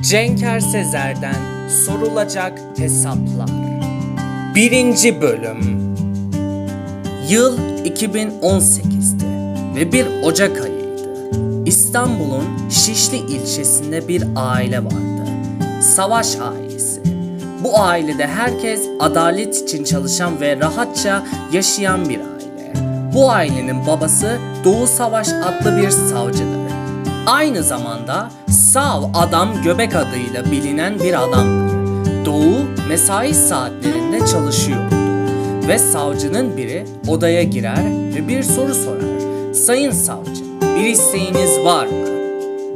Cenker Sezer'den sorulacak hesaplar. Birinci bölüm. Yıl 2018'di ve bir Ocak ayıydı. İstanbul'un Şişli ilçesinde bir aile vardı. Savaş ailesi. Bu ailede herkes adalet için çalışan ve rahatça yaşayan bir aile. Bu ailenin babası Doğu Savaş adlı bir savcıdır. Aynı zamanda Sav Adam Göbek adıyla bilinen bir adamdır. Doğu mesai saatlerinde çalışıyordu ve savcının biri odaya girer ve bir soru sorar. Sayın savcı, bir isteğiniz var mı?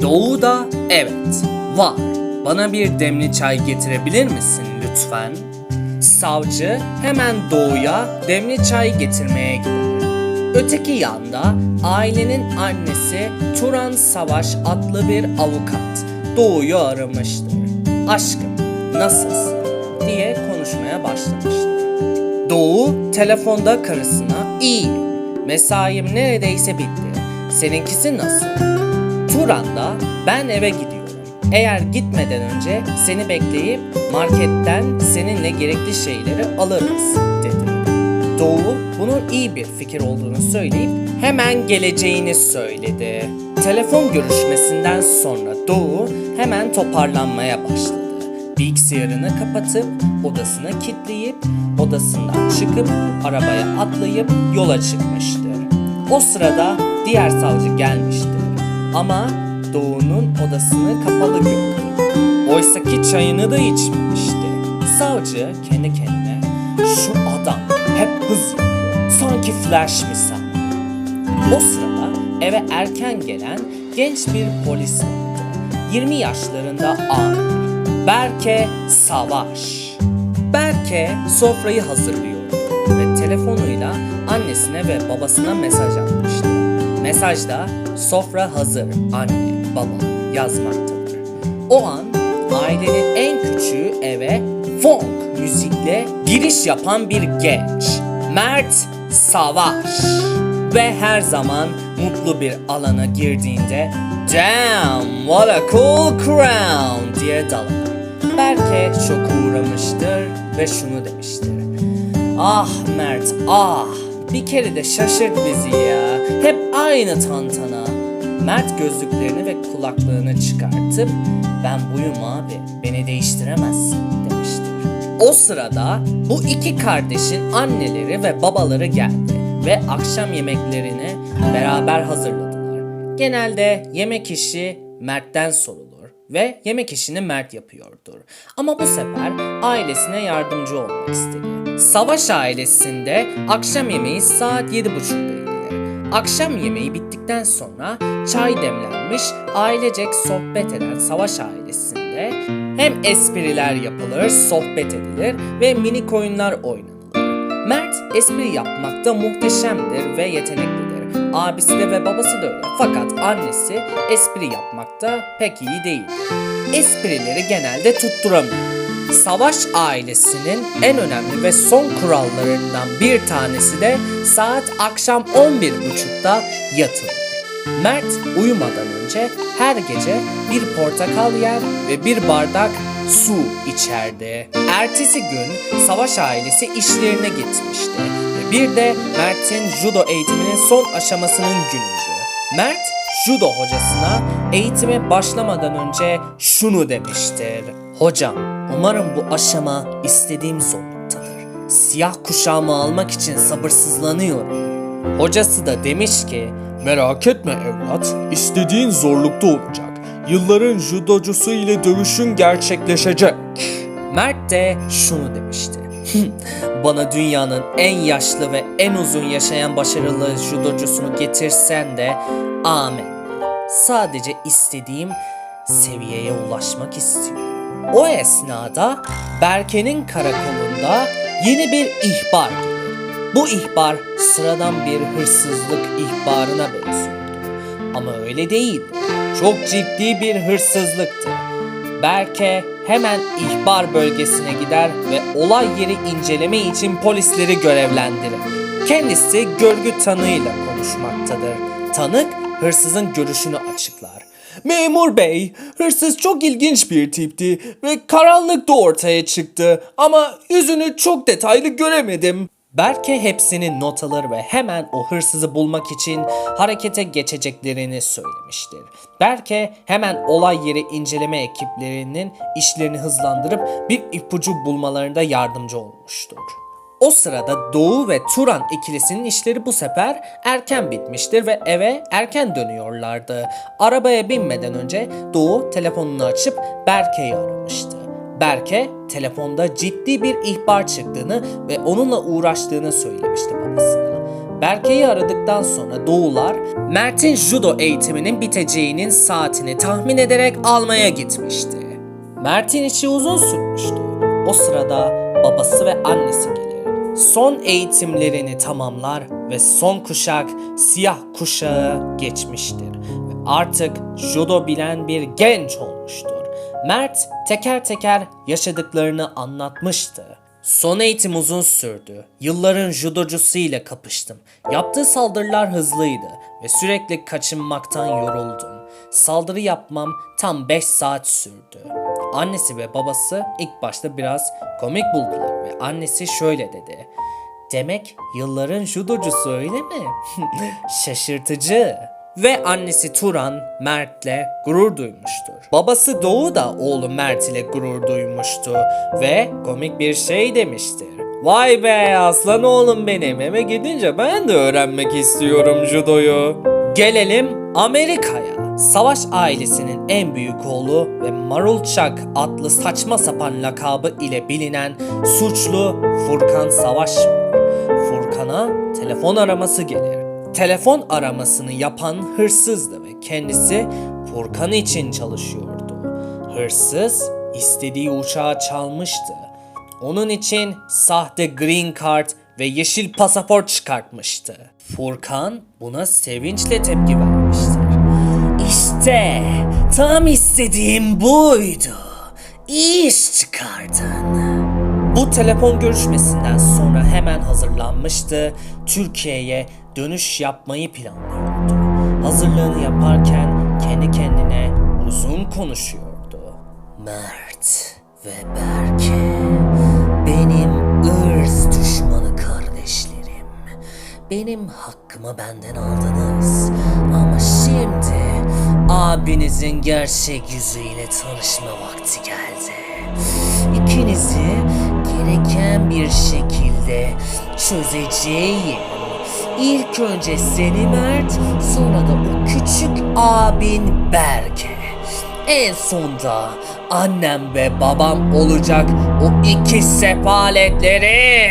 Doğu da evet, var. Bana bir demli çay getirebilir misin lütfen? Savcı hemen Doğu'ya demli çay getirmeye gider. Öteki yanda ailenin annesi Turan Savaş adlı bir avukat Doğu'yu aramıştır. Aşkım nasılsın diye konuşmaya başlamıştır. Doğu telefonda karısına iyi mesaim neredeyse bitti. Seninkisi nasıl? Turan da ben eve gidiyorum. Eğer gitmeden önce seni bekleyip marketten seninle gerekli şeyleri alırız dedi. Doğu bunun iyi bir fikir olduğunu söyleyip hemen geleceğini söyledi. Telefon görüşmesinden sonra Doğu hemen toparlanmaya başladı. Bilgisayarını kapatıp odasına kilitleyip odasından çıkıp arabaya atlayıp yola çıkmıştır. O sırada diğer savcı gelmiştir. Ama Doğu'nun odasını kapalı gördü. Oysaki çayını da içmemişti. Savcı kendi kendine şu adam hep hız yapıyor. Sanki flash misal. O sırada eve erken gelen genç bir polis vardı. 20 yaşlarında amir. Berke Savaş. Berke sofrayı hazırlıyordu ve telefonuyla annesine ve babasına mesaj atmıştı. Mesajda sofra hazır anne baba yazmaktadır. O an ailenin en küçüğü eve funk müzikle giriş yapan bir genç. Mert Savaş. Ve her zaman mutlu bir alana girdiğinde Damn what a cool crown diye dalar. Berke şoka uğramıştır ve şunu demiştir. Ah Mert ah bir kere de şaşırt bizi ya. Hep aynı tantana. Mert gözlüklerini ve kulaklığını çıkartıp ben buyum abi beni değiştiremezsin. O sırada bu iki kardeşin anneleri ve babaları geldi ve akşam yemeklerini beraber hazırladılar. Genelde yemek işi Mert'ten sorulur ve yemek işini Mert yapıyordur. Ama bu sefer ailesine yardımcı olmak istedi. Savaş ailesinde akşam yemeği saat 7.30'da yediler. Akşam yemeği bittikten sonra çay demlenmiş, ailecek sohbet eden Savaş ailesinde hem espriler yapılır, sohbet edilir ve minik oyunlar oynanır. Mert espri yapmakta muhteşemdir ve yeteneklidir. Abisi de ve babası da öyle. Fakat annesi espri yapmakta pek iyi değil. Esprileri genelde tutturamıyor. Savaş ailesinin en önemli ve son kurallarından bir tanesi de saat akşam 11.30'da yatılır. Mert uyumadan önce her gece bir portakal yer ve bir bardak su içerdi. Ertesi gün Savaş ailesi işlerine gitmişti ve bir de Mert'in judo eğitiminin son aşamasının günüydü. Mert judo hocasına eğitime başlamadan önce şunu demiştir. Hocam, umarım bu aşama istediğim zorluktadır. Siyah kuşağımı almak için sabırsızlanıyorum. Hocası da demiş ki, Merak etme evlat, istediğin zorlukta olacak. Yılların judocusu ile dövüşün gerçekleşecek. Mert de şunu demişti. Bana dünyanın en yaşlı ve en uzun yaşayan başarılı judocusunu getirsen de amen. Sadece istediğim seviyeye ulaşmak istiyorum. O esnada Berke'nin karakolunda yeni bir ihbar. Bu ihbar sıradan bir hırsızlık ihbarına benziyordu. Ama öyle değildi. Çok ciddi bir hırsızlıktı. Berke hemen ihbar bölgesine gider ve olay yeri inceleme için polisleri görevlendirir. Kendisi görgü tanığıyla konuşmaktadır. Tanık hırsızın görüşünü açıklar. Memur bey, hırsız çok ilginç bir tipti ve karanlıkta ortaya çıktı ama yüzünü çok detaylı göremedim. Berke hepsini not alır ve hemen o hırsızı bulmak için harekete geçeceklerini söylemiştir. Berke hemen olay yeri inceleme ekiplerinin işlerini hızlandırıp bir ipucu bulmalarında yardımcı olmuştur. O sırada Doğu ve Turan ikilisinin işleri bu sefer erken bitmiştir ve eve erken dönüyorlardı. Arabaya binmeden önce Doğu telefonunu açıp Berke'yi aramıştı. Berke telefonda ciddi bir ihbar çıktığını ve onunla uğraştığını söylemişti babasına. Berke'yi aradıktan sonra Doğular Mert'in judo eğitiminin biteceğinin saatini tahmin ederek almaya gitmişti. Mert'in işi uzun sürmüştü. O sırada babası ve annesi gelir. Son eğitimlerini tamamlar ve son kuşak siyah kuşağı geçmiştir. Ve artık judo bilen bir genç olmuştur. Mert teker teker yaşadıklarını anlatmıştı. Son eğitim uzun sürdü. Yılların judocusu ile kapıştım. Yaptığı saldırılar hızlıydı ve sürekli kaçınmaktan yoruldum. Saldırı yapmam tam 5 saat sürdü. Annesi ve babası ilk başta biraz komik buldular ve annesi şöyle dedi. Demek yılların judocusu öyle mi? Şaşırtıcı. Ve annesi Turan Mert'le gurur duymuştur. Babası Doğu da oğlu Mert ile gurur duymuştu ve komik bir şey demiştir. Vay be aslan oğlum benim eve gidince ben de öğrenmek istiyorum judoyu. Gelelim Amerika'ya. Savaş ailesinin en büyük oğlu ve Marulçak adlı saçma sapan lakabı ile bilinen suçlu Furkan Savaş. Furkan'a telefon araması gelir. Telefon aramasını yapan hırsızdı ve kendisi Furkan için çalışıyordu. Hırsız istediği uçağı çalmıştı. Onun için sahte green card ve yeşil pasaport çıkartmıştı. Furkan buna sevinçle tepki vermiştir. İşte tam istediğim buydu. İyi iş çıkardın. Bu telefon görüşmesinden sonra hemen hazırlanmıştı. Türkiye'ye dönüş yapmayı planlıyordu. Hazırlığını yaparken kendi kendine uzun konuşuyordu. Mert ve Berke benim ırz düşmanı kardeşlerim. Benim hakkımı benden aldınız. Ama şimdi abinizin gerçek yüzüyle tanışma vakti geldi. İkinizi gereken bir şekilde çözeceğim. İlk önce seni Mert, sonra da o küçük abin Berke. En sonda annem ve babam olacak o iki sefaletleri.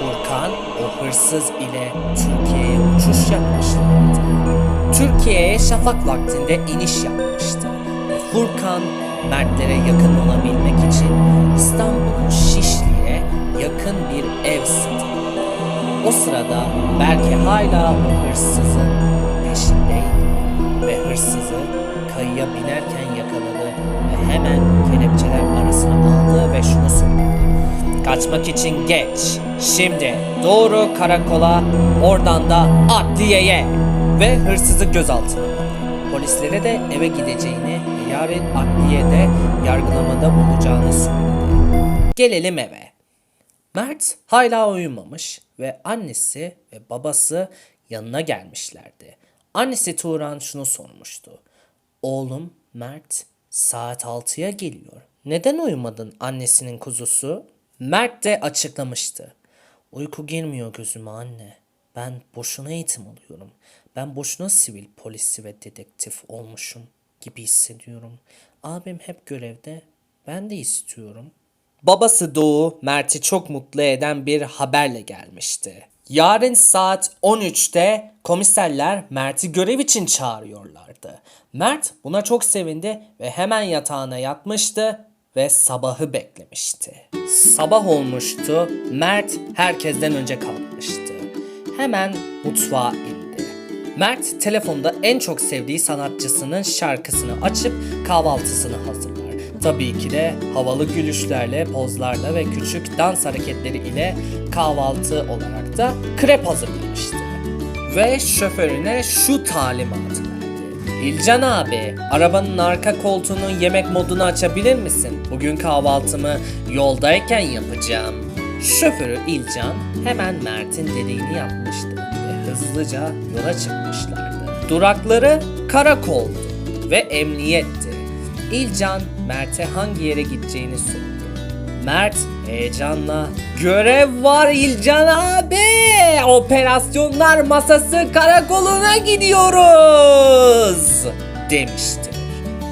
Furkan o hırsız ile Türkiye'ye uçuş yapmışlardı. Türkiye'ye şafak vaktinde iniş yapmıştı. Ve Furkan Mertlere yakın olabilmek için İstanbul'un Şişli'ye yakın bir ev satın. O sırada Berke hala o hırsızın peşindeydi ve hırsızı kayıya binerken yakaladı ve hemen kelepçeler arasına aldı ve şunu söyledi. Kaçmak için geç. Şimdi doğru karakola, oradan da adliyeye ve hırsızı gözaltına. Polislere de eve gideceğini ve yarın adliyede yargılamada bulacağını söyledi. Gelelim eve. Mert hala uyumamış ve annesi ve babası yanına gelmişlerdi. Annesi Turan şunu sormuştu. Oğlum Mert saat 6'ya geliyor. Neden uyumadın annesinin kuzusu? Mert de açıklamıştı. Uyku girmiyor gözüme anne. Ben boşuna eğitim alıyorum. Ben boşuna sivil polisi ve dedektif olmuşum gibi hissediyorum. Abim hep görevde. Ben de istiyorum. Babası Doğu Mert'i çok mutlu eden bir haberle gelmişti. Yarın saat 13'te komiserler Mert'i görev için çağırıyorlardı. Mert buna çok sevindi ve hemen yatağına yatmıştı ve sabahı beklemişti. Sabah olmuştu. Mert herkesten önce kalkmıştı. Hemen mutfağa indi. Mert telefonda en çok sevdiği sanatçısının şarkısını açıp kahvaltısını hazırlar. Tabii ki de havalı gülüşlerle, pozlarla ve küçük dans hareketleri ile kahvaltı olarak da krep hazırlamıştı. Ve şoförüne şu talimatı verdi. İlcan abi, arabanın arka koltuğunun yemek modunu açabilir misin? Bugün kahvaltımı yoldayken yapacağım. Şoförü İlcan hemen Mert'in dediğini yapmıştı ve hızlıca yola çıkmışlardı. Durakları karakoldu ve emniyetti. İlcan Mert'e hangi yere gideceğini sordu. Mert heyecanla görev var İlcan abi operasyonlar masası karakoluna gidiyoruz demiştir.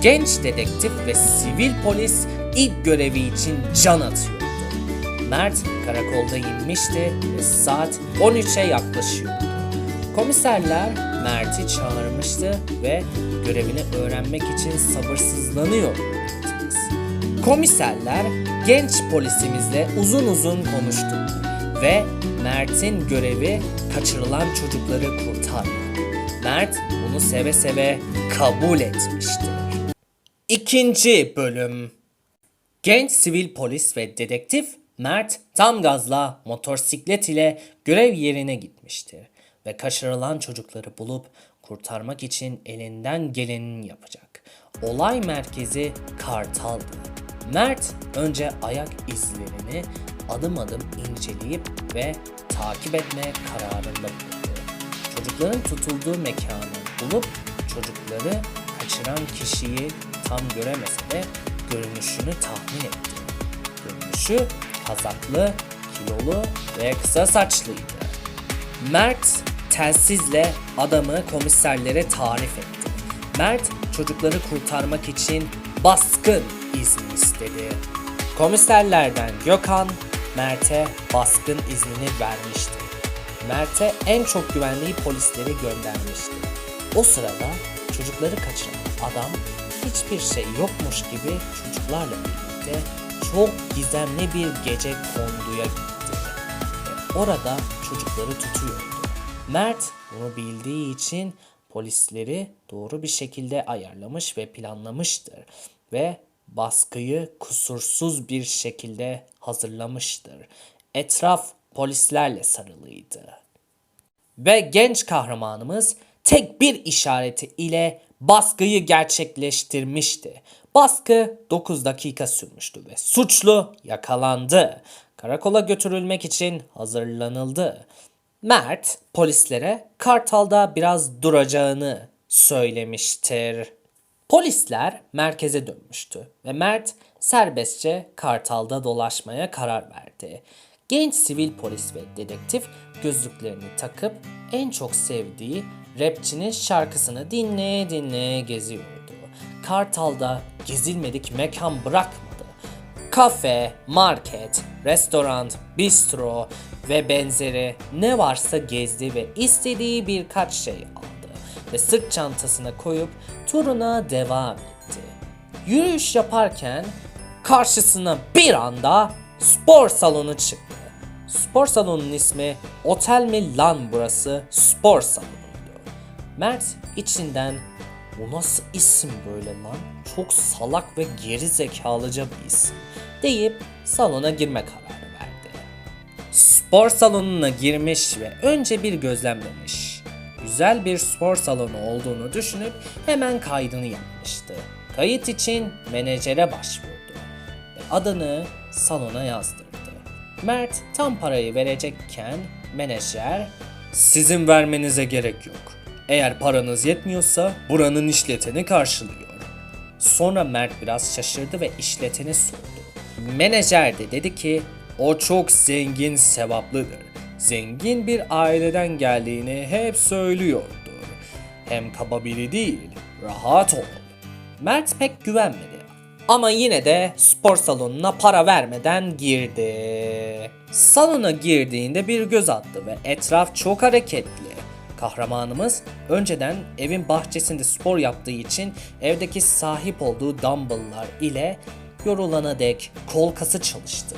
Genç dedektif ve sivil polis ilk görevi için can atıyordu. Mert karakolda inmişti ve saat 13'e yaklaşıyordu. Komiserler Mert'i çağırmıştı ve görevini öğrenmek için sabırsızlanıyor. Komiserler genç polisimizle uzun uzun konuştu ve Mert'in görevi kaçırılan çocukları kurtarmak. Mert bunu seve seve kabul etmiştir. İkinci bölüm Genç sivil polis ve dedektif Mert tam gazla motosiklet ile görev yerine gitmiştir ve kaçırılan çocukları bulup kurtarmak için elinden geleni yapacak. Olay merkezi Kartal'dı. Mert önce ayak izlerini adım adım inceleyip ve takip etme kararında bulundu. Çocukların tutulduğu mekanı bulup çocukları kaçıran kişiyi tam göremese de görünüşünü tahmin etti. Görünüşü kazaklı, kilolu ve kısa saçlıydı. Mert telsizle adamı komiserlere tarif etti. Mert çocukları kurtarmak için baskın izni istedi. Komiserlerden Gökhan Mert'e baskın iznini vermişti. Mert'e en çok güvenliği polisleri göndermişti. O sırada çocukları kaçıran adam hiçbir şey yokmuş gibi çocuklarla birlikte çok gizemli bir gece konduya gitti. Orada çocukları tutuyordu. Mert bunu bildiği için polisleri doğru bir şekilde ayarlamış ve planlamıştır ve baskıyı kusursuz bir şekilde hazırlamıştır. Etraf polislerle sarılıydı. Ve genç kahramanımız tek bir işareti ile baskıyı gerçekleştirmişti. Baskı 9 dakika sürmüştü ve suçlu yakalandı. Karakola götürülmek için hazırlanıldı. Mert polislere Kartal'da biraz duracağını söylemiştir. Polisler merkeze dönmüştü ve Mert serbestçe Kartal'da dolaşmaya karar verdi. Genç sivil polis ve dedektif gözlüklerini takıp en çok sevdiği rapçinin şarkısını dinleye dinleye geziyordu. Kartal'da gezilmedik mekan bırakmadı. Kafe, market, restoran, bistro ve benzeri ne varsa gezdi ve istediği birkaç şey aldı ve sırt çantasına koyup turuna devam etti. Yürüyüş yaparken karşısına bir anda spor salonu çıktı. Spor salonunun ismi Otel mi lan burası spor salonuydu. Mert içinden bu nasıl isim böyle lan? Çok salak ve geri zekalıca bir isim deyip salona girme kararı. Spor salonuna girmiş ve önce bir gözlemlemiş. Güzel bir spor salonu olduğunu düşünüp hemen kaydını yapmıştı. Kayıt için menajere başvurdu ve adını salona yazdırdı. Mert tam parayı verecekken menajer sizin vermenize gerek yok. Eğer paranız yetmiyorsa buranın işleteni karşılıyor. Sonra Mert biraz şaşırdı ve işleteni sordu. Menajer de dedi ki o çok zengin sevaplıdır. Zengin bir aileden geldiğini hep söylüyordu. Hem kaba biri değil, rahat ol. Mert pek güvenmedi. Ama yine de spor salonuna para vermeden girdi. Salona girdiğinde bir göz attı ve etraf çok hareketli. Kahramanımız önceden evin bahçesinde spor yaptığı için evdeki sahip olduğu dumbbell'lar ile yorulana dek kol kası çalıştı.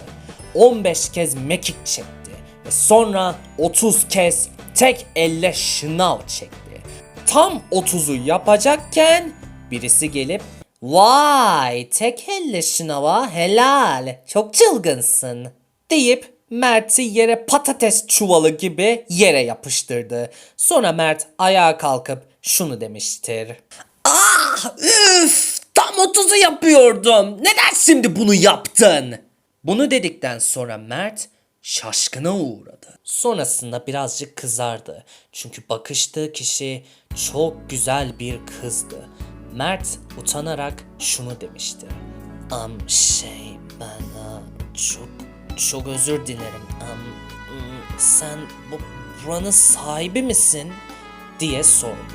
15 kez mekik çekti ve sonra 30 kez tek elle şınav çekti. Tam 30'u yapacakken birisi gelip Vay tek elle şınava helal çok çılgınsın deyip Mert'i yere patates çuvalı gibi yere yapıştırdı. Sonra Mert ayağa kalkıp şunu demiştir. Ah üf tam 30'u yapıyordum. Neden şimdi bunu yaptın? Bunu dedikten sonra Mert şaşkına uğradı. Sonrasında birazcık kızardı. Çünkü bakıştığı kişi çok güzel bir kızdı. Mert utanarak şunu demişti. Am şey ben aa, çok çok özür dilerim. Am, sen bu buranın sahibi misin? diye sordu.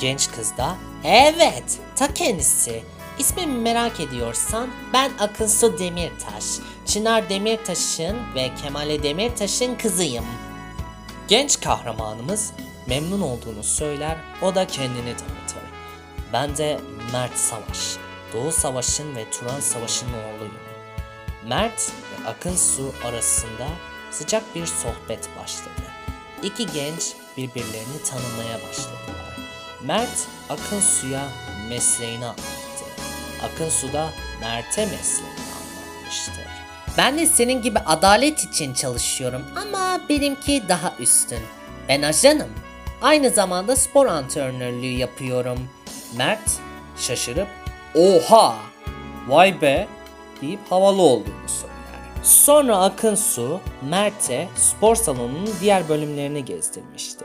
Genç kız da evet ta kendisi. İsmimi merak ediyorsan ben Akınsu Demirtaş. Çınar Demirtaş'ın ve Kemale Demirtaş'ın kızıyım. Genç kahramanımız memnun olduğunu söyler, o da kendini tanıtır. Ben de Mert Savaş, Doğu Savaş'ın ve Turan Savaş'ın oğluyum. Mert ve Akınsu arasında sıcak bir sohbet başladı. İki genç birbirlerini tanımaya başladılar. Mert Akınsu'ya mesleğini anlattı. Akınsu da Mert'e mesleğini anlatmıştır. Ben de senin gibi adalet için çalışıyorum ama benimki daha üstün. Ben ajanım. Aynı zamanda spor antrenörlüğü yapıyorum. Mert şaşırıp oha vay be deyip havalı olduğunu söyler. Sonra Akınsu Mert'e spor salonunun diğer bölümlerini gezdirmişti.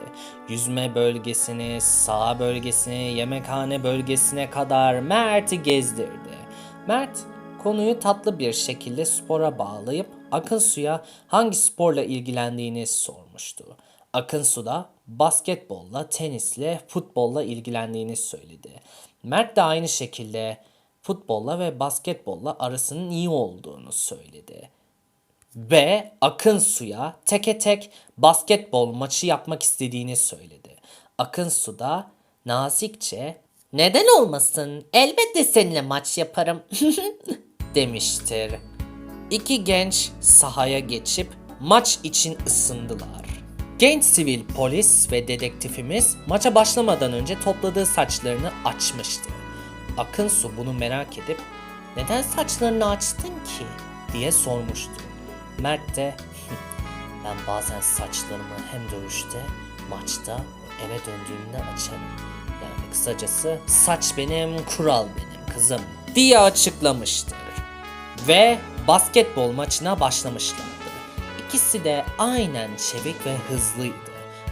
Yüzme bölgesini, sağ bölgesini, yemekhane bölgesine kadar Mert'i gezdirdi. Mert konuyu tatlı bir şekilde spora bağlayıp Akınsu'ya hangi sporla ilgilendiğini sormuştu. Akınsu da basketbolla, tenisle, futbolla ilgilendiğini söyledi. Mert de aynı şekilde futbolla ve basketbolla arasının iyi olduğunu söyledi. Ve Akınsu'ya teke tek basketbol maçı yapmak istediğini söyledi. Akınsu da nazikçe neden olmasın elbette seninle maç yaparım demiştir. İki genç sahaya geçip maç için ısındılar. Genç sivil polis ve dedektifimiz maça başlamadan önce topladığı saçlarını açmıştı. Akınsu bunu merak edip neden saçlarını açtın ki diye sormuştu. Mert de ben bazen saçlarımı hem dövüşte, maçta ve eve döndüğümde açarım. Yani kısacası saç benim, kural benim kızım diye açıklamıştır. Ve basketbol maçına başlamışlardı. İkisi de aynen çevik ve hızlıydı.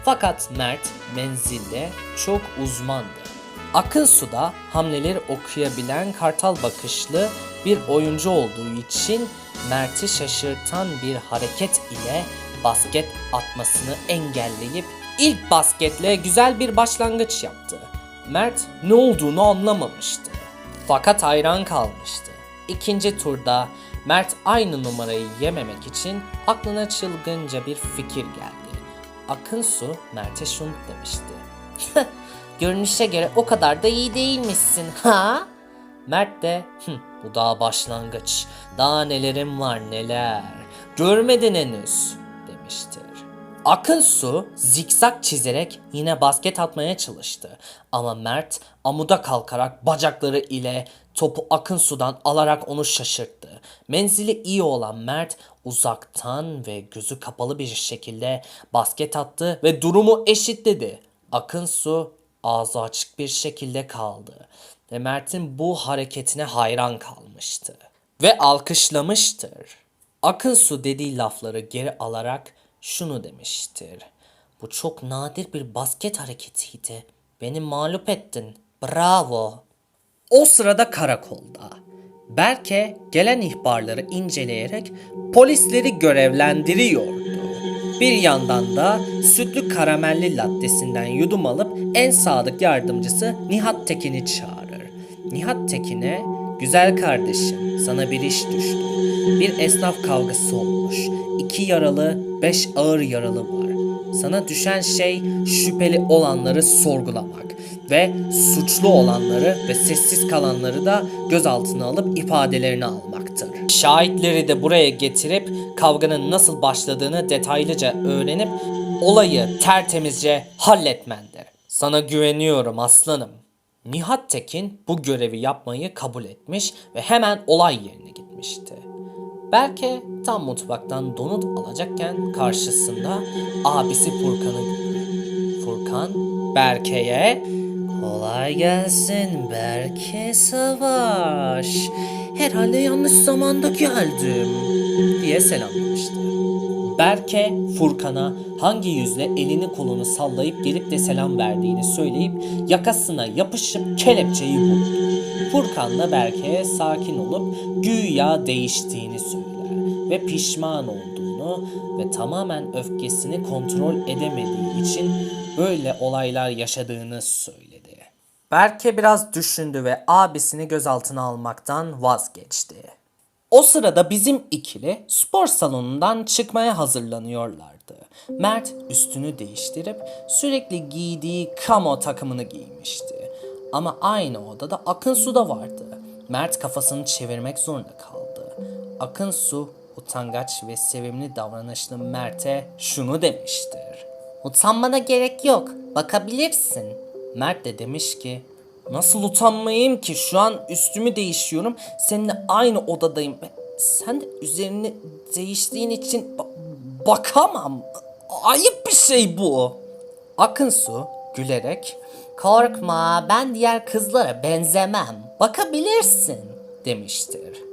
Fakat Mert menzilde çok uzmandı. Akın suda hamleleri okuyabilen kartal bakışlı bir oyuncu olduğu için Mert'i şaşırtan bir hareket ile basket atmasını engelleyip ilk basketle güzel bir başlangıç yaptı. Mert ne olduğunu anlamamıştı. Fakat hayran kalmıştı. İkinci turda Mert aynı numarayı yememek için aklına çılgınca bir fikir geldi. Akınsu Mert'e şunu demişti. Görünüşe göre o kadar da iyi değilmişsin ha? Mert de "Hı, bu daha başlangıç. Daha nelerim var neler. Görmedin henüz demiştir. Akınsu zikzak çizerek yine basket atmaya çalıştı. Ama Mert amuda kalkarak bacakları ile topu Akınsu'dan alarak onu şaşırttı. Menzili iyi olan Mert uzaktan ve gözü kapalı bir şekilde basket attı ve durumu eşitledi. Akınsu ağzı açık bir şekilde kaldı ve Mert'in bu hareketine hayran kalmıştı ve alkışlamıştır. Akınsu dediği lafları geri alarak şunu demiştir. Bu çok nadir bir basket hareketiydi. Beni mağlup ettin. Bravo. O sırada karakolda. Berke gelen ihbarları inceleyerek polisleri görevlendiriyordu. Bir yandan da sütlü karamelli lattesinden yudum alıp en sadık yardımcısı Nihat Tekin'i çağırır. Nihat Tekin'e güzel kardeşim sana bir iş düştü. Bir esnaf kavgası olmuş. İki yaralı, beş ağır yaralı var. Sana düşen şey şüpheli olanları sorgulamak ve suçlu olanları ve sessiz kalanları da gözaltına alıp ifadelerini almaktır. Şahitleri de buraya getirip kavganın nasıl başladığını detaylıca öğrenip olayı tertemizce halletmendir. Sana güveniyorum aslanım. Nihat Tekin bu görevi yapmayı kabul etmiş ve hemen olay yerine gitmişti. Berke tam mutfaktan donut alacakken karşısında abisi Furkan'ı görür. Furkan Berke'ye Kolay gelsin Berke Savaş. Herhalde yanlış zamanda geldim diye selamlamıştı. Berke Furkan'a hangi yüzle elini kolunu sallayıp gelip de selam verdiğini söyleyip yakasına yapışıp kelepçeyi vurdu. Furkan da Berke'ye sakin olup güya değiştiğini söyler ve pişman olduğunu ve tamamen öfkesini kontrol edemediği için böyle olaylar yaşadığını söyledi. Berke biraz düşündü ve abisini gözaltına almaktan vazgeçti. O sırada bizim ikili spor salonundan çıkmaya hazırlanıyorlardı. Mert üstünü değiştirip sürekli giydiği kamo takımını giymişti. Ama aynı odada Akın Su da vardı. Mert kafasını çevirmek zorunda kaldı. Akın Su utangaç ve sevimli davranışlı Mert'e şunu demiştir. Utanmana gerek yok. Bakabilirsin. Mert de demiş ki Nasıl utanmayayım ki şu an üstümü değişiyorum seninle aynı odadayım. Sen de üzerini değiştiğin için ba- bakamam. Ayıp bir şey bu. Akınsu gülerek korkma ben diğer kızlara benzemem bakabilirsin demiştir.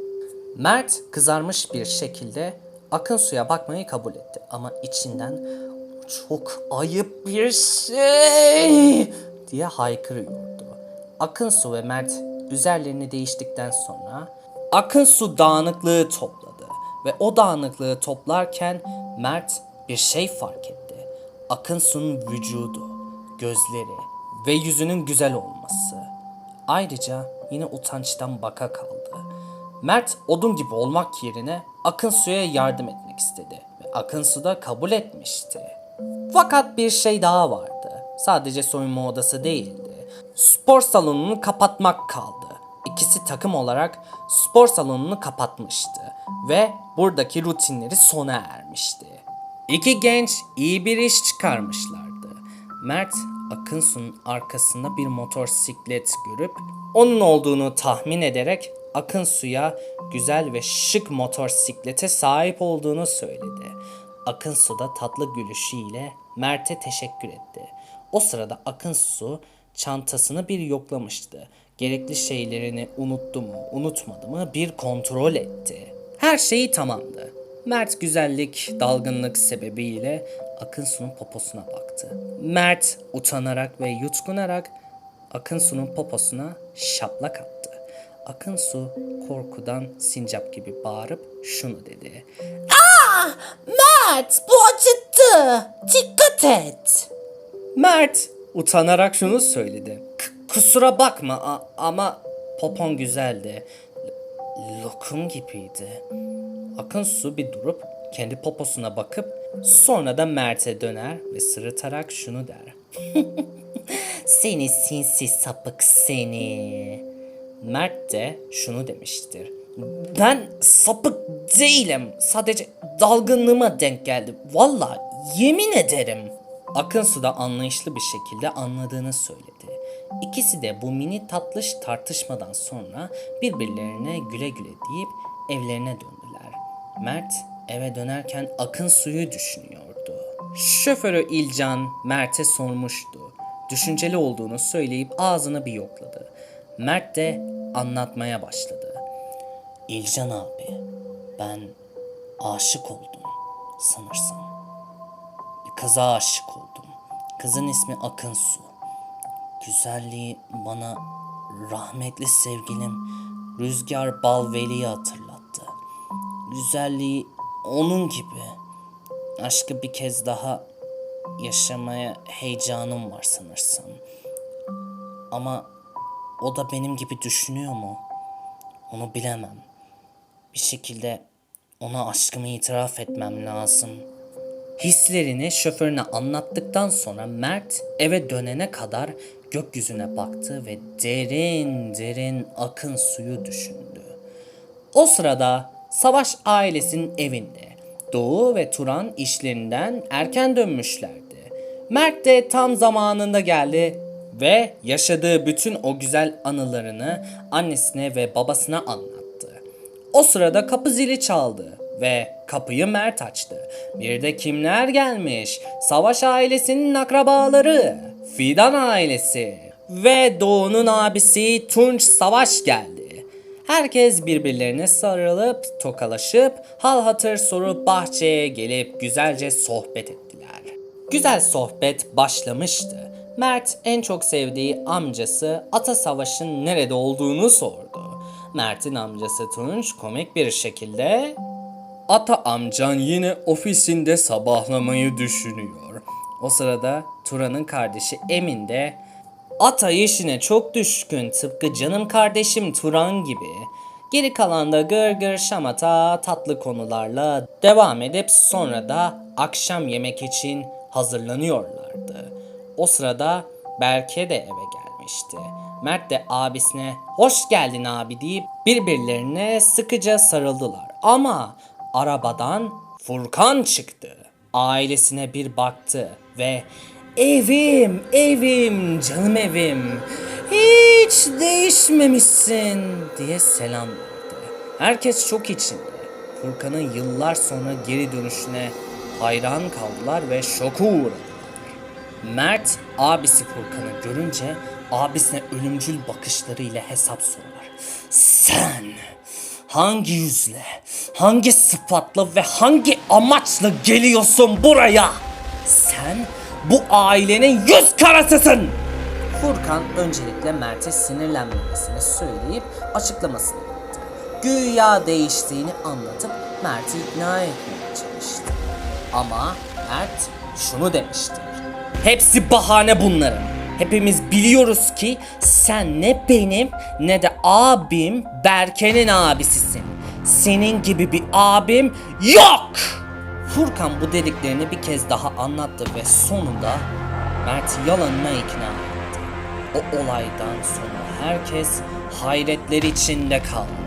Mert kızarmış bir şekilde Akınsu'ya bakmayı kabul etti ama içinden çok ayıp bir şey diye haykırıyordu. Akınsu ve Mert üzerlerini değiştikten sonra Akınsu dağınıklığı topladı ve o dağınıklığı toplarken Mert bir şey fark etti. Akınsu'nun vücudu, gözleri ve yüzünün güzel olması. Ayrıca yine utançtan baka kaldı. Mert odun gibi olmak yerine Akınsu'ya yardım etmek istedi ve Akınsu da kabul etmişti. Fakat bir şey daha vardı. Sadece soyunma odası değildi. Spor salonunu kapatmak kaldı. İkisi takım olarak spor salonunu kapatmıştı ve buradaki rutinleri sona ermişti. İki genç iyi bir iş çıkarmışlardı. Mert Akınsu'nun arkasında bir motosiklet görüp onun olduğunu tahmin ederek Akınsu'ya güzel ve şık motosiklete sahip olduğunu söyledi. Akınsu da tatlı gülüşüyle Mert'e teşekkür etti. O sırada Akınsu çantasını bir yoklamıştı. Gerekli şeylerini unuttu mu, unutmadı mı bir kontrol etti. Her şeyi tamamdı. Mert güzellik, dalgınlık sebebiyle Akınsu'nun poposuna baktı. Mert utanarak ve yutkunarak Akınsu'nun poposuna şaplak attı. Akınsu korkudan sincap gibi bağırıp şunu dedi. Mert bu acıttı. Dikkat et. Mert utanarak şunu söyledi. "K- kusura bakma ama popon güzeldi. L- lokum gibiydi. Akın su bir durup kendi poposuna bakıp sonra da Mert'e döner ve sırıtarak şunu der. seni sinsi sapık seni. Mert de şunu demiştir. Ben sapık değilim. Sadece dalgınlığıma denk geldi. Valla yemin ederim. Akınsu da anlayışlı bir şekilde anladığını söyledi. İkisi de bu mini tatlış tartışmadan sonra birbirlerine güle güle deyip evlerine döndüler. Mert eve dönerken akın suyu düşünüyordu. Şoförü İlcan Mert'e sormuştu. Düşünceli olduğunu söyleyip ağzını bir yokladı. Mert de anlatmaya başladı. İlcan abi, ben aşık oldum sanırsam. Kıza aşık oldum. Kızın ismi Akınsu. Güzelliği bana rahmetli sevgilim Rüzgar Balveli'yi hatırlattı. Güzelliği onun gibi. Aşkı bir kez daha yaşamaya heyecanım var sanırsam. Ama o da benim gibi düşünüyor mu? Onu bilemem. Bir şekilde ona aşkımı itiraf etmem lazım. Hislerini şoförüne anlattıktan sonra Mert eve dönene kadar gökyüzüne baktı ve derin derin akın suyu düşündü. O sırada Savaş ailesinin evinde Doğu ve Turan işlerinden erken dönmüşlerdi. Mert de tam zamanında geldi ve yaşadığı bütün o güzel anılarını annesine ve babasına anlattı. O sırada kapı zili çaldı ve kapıyı Mert açtı. Bir de kimler gelmiş? Savaş ailesinin akrabaları. Fidan ailesi ve Doğu'nun abisi Tunç Savaş geldi. Herkes birbirlerine sarılıp tokalaşıp hal hatır sorup bahçeye gelip güzelce sohbet ettiler. Güzel sohbet başlamıştı. Mert en çok sevdiği amcası Ata Savaş'ın nerede olduğunu sordu. Mert'in amcası Tunç komik bir şekilde Ata amcan yine ofisinde sabahlamayı düşünüyor. O sırada Turan'ın kardeşi Emin de Ata işine çok düşkün tıpkı canım kardeşim Turan gibi. Geri kalan da gır gır şamata tatlı konularla devam edip sonra da akşam yemek için hazırlanıyorlardı. O sırada Berke de eve gelmişti. Mert de abisine hoş geldin abi deyip birbirlerine sıkıca sarıldılar. Ama arabadan Furkan çıktı. Ailesine bir baktı ve evim, evim, canım evim, hiç değişmemişsin diye selam verdi. Herkes çok içinde. Furkan'ın yıllar sonra geri dönüşüne hayran kaldılar ve şoku uğradılar. Mert abisi Furkan'ı görünce abisine ölümcül bakışlarıyla hesap sorar. Sen hangi yüzle, hangi sıfatla ve hangi amaçla geliyorsun buraya? Sen bu ailenin yüz karasısın. Furkan öncelikle Mert'e sinirlenmemesini söyleyip açıklamasını yaptı. Güya değiştiğini anlatıp Mert'i ikna etmeye çalıştı. Ama Mert şunu demiştir. Hepsi bahane bunların. Hepimiz biliyoruz ki sen ne benim ne de abim Berke'nin abisisin. Senin gibi bir abim yok. Furkan bu dediklerini bir kez daha anlattı ve sonunda Mert'i yalanına ikna etti. O olaydan sonra herkes hayretler içinde kaldı.